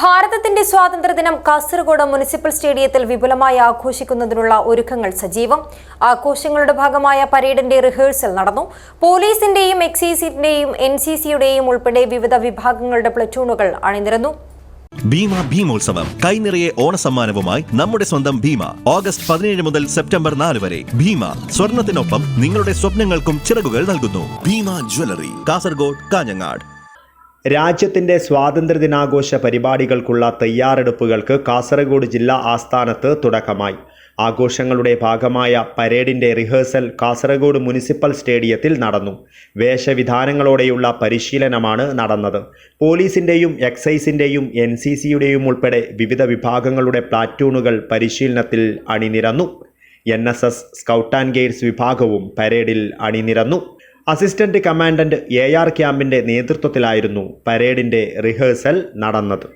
ഭാരതത്തിന്റെ സ്വാതന്ത്ര്യദിനം കാസർഗോഡ് മുനിസിപ്പൽ സ്റ്റേഡിയത്തിൽ വിപുലമായി ആഘോഷിക്കുന്നതിനുള്ള ഒരുക്കങ്ങൾ സജീവം. ആഘോഷങ്ങളുടെ ഭാഗമായ പരേഡിന്റെ റിഹേഴ്സൽ നടന്നു. പോലീസിന്റെയും എക്സൈസിന്റെയും എൻ സി സിയുടെയും ഉൾപ്പെടെ വിവിധ വിഭാഗങ്ങളുടെ പ്ലറ്റൂണുകൾ അണിനിരന്നു. ഭീമ ഭീമോത്സവം കൈനിറയെ ഓണസമ്മാനവുമായി നമ്മുടെ സ്വന്തം ഭീമ. ഓഗസ്റ്റ് പതിനേഴ് മുതൽ സെപ്റ്റംബർ നാല് വരെ ഭീമ സ്വർണത്തിനൊപ്പം നിങ്ങളുടെ സ്വപ്നങ്ങൾക്കും ചിറകുകൾ നൽകുന്നു. ഭീമ ജ്വല്ലറി കാസർഗോഡ് കാഞ്ഞങ്ങാട്. രാജ്യത്തിന്റെ സ്വാതന്ത്ര്യദിനാഘോഷ പരിപാടികൾക്കുള്ള തയ്യാറെടുപ്പുകൾക്ക് കാസർഗോഡ് ജില്ലാ ആസ്ഥാനത്ത് തുടക്കമായി. ആഘോഷങ്ങളുടെ ഭാഗമായ പരേഡിന്റെ റിഹേഴ്സൽ കാസർഗോഡ് മുനിസിപ്പൽ സ്റ്റേഡിയത്തിൽ നടന്നു. വേഷവിധാനങ്ങളോടെയുള്ള പരിശീലനമാണ് നടന്നത്. പോലീസിന്റെയും എക്സൈസിന്റെയും എൻ സി സിയുടെയും ഉൾപ്പെടെ വിവിധ വിഭാഗങ്ങളുടെ പ്ലാറ്റൂണുകൾ പരിശീലനത്തിൽ അണിനിരന്നു. N S S scout and guides വിഭാഗവും പരേഡിൽ അണിനിരന്നു. അസിസ്റ്റന്റ് കമാൻഡന്റ് എ ആർ ക്യാമ്പിന്റെ നേതൃത്വത്തിലായിരുന്നു പരേഡിന്റെ റിഹേഴ്സൽ നടന്നത്.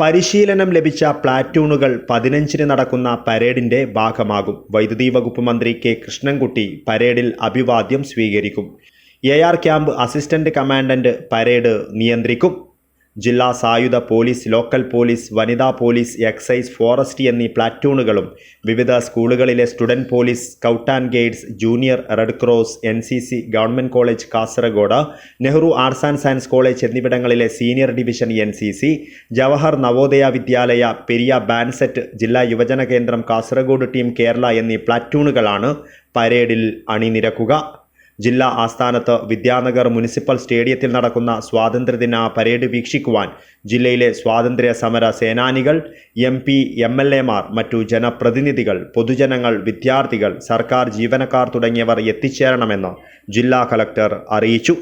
പരിശീലനം ലഭിച്ച പ്ലാറ്റൂണുകൾ പതിനഞ്ചിന് നടക്കുന്ന പരേഡിന്റെ ഭാഗമാകും. വൈദ്യുതി വകുപ്പ് മന്ത്രി കെ കൃഷ്ണൻകുട്ടി പരേഡിൽ അഭിവാദ്യം സ്വീകരിക്കും. A R camp assistant commandant parade നിയന്ത്രിക്കും. ജില്ലാ സായുധ പോലീസ് ലോക്കൽ പോലീസ് വനിതാ പോലീസ് എക്സൈസ് ഫോറസ്റ്റ് എന്നീ പ്ലാറ്റൂണുകളും വിവിധ സ്കൂളുകളിലെ student police scout and guides junior red cross N C C government college Kasaragod Nehru arts and science college എന്നിവിടങ്ങളിലെ senior division N C C Jawahar Navodaya Vidyalaya Periya band set ജില്ലാ യുവജന കേന്ദ്രം Kasaragod team Kerala എന്നീ പ്ലാറ്റൂണുകളാണ് പരേഡിൽ അണിനിരക്കുക. ജില്ലാ ആസ്ഥാനത്ത് Vidyanagar municipal സ്റ്റേഡിയത്തിൽ നടക്കുന്ന സ്വാതന്ത്ര്യദിന പരേഡ് വീക്ഷിക്കുവാൻ ജില്ലയിലെ സ്വാതന്ത്ര്യ സമര സേനാനികൾ എം പി എം എൽ മറ്റു ജനപ്രതിനിധികൾ പൊതുജനങ്ങൾ വിദ്യാർത്ഥികൾ സർക്കാർ ജീവനക്കാർ തുടങ്ങിയവർ എത്തിച്ചേരണമെന്ന് ജില്ലാ കലക്ടർ അറിയിച്ചു.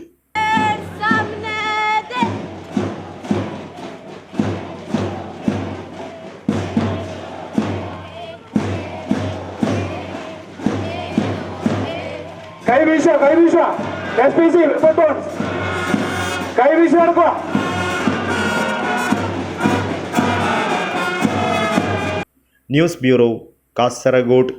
കൈ വീശ കൈ വീശ എസ് പി സി കൈ വീശ നടക്കുക ന്യൂസ് ബ്യൂറോ കാസർഗോഡ്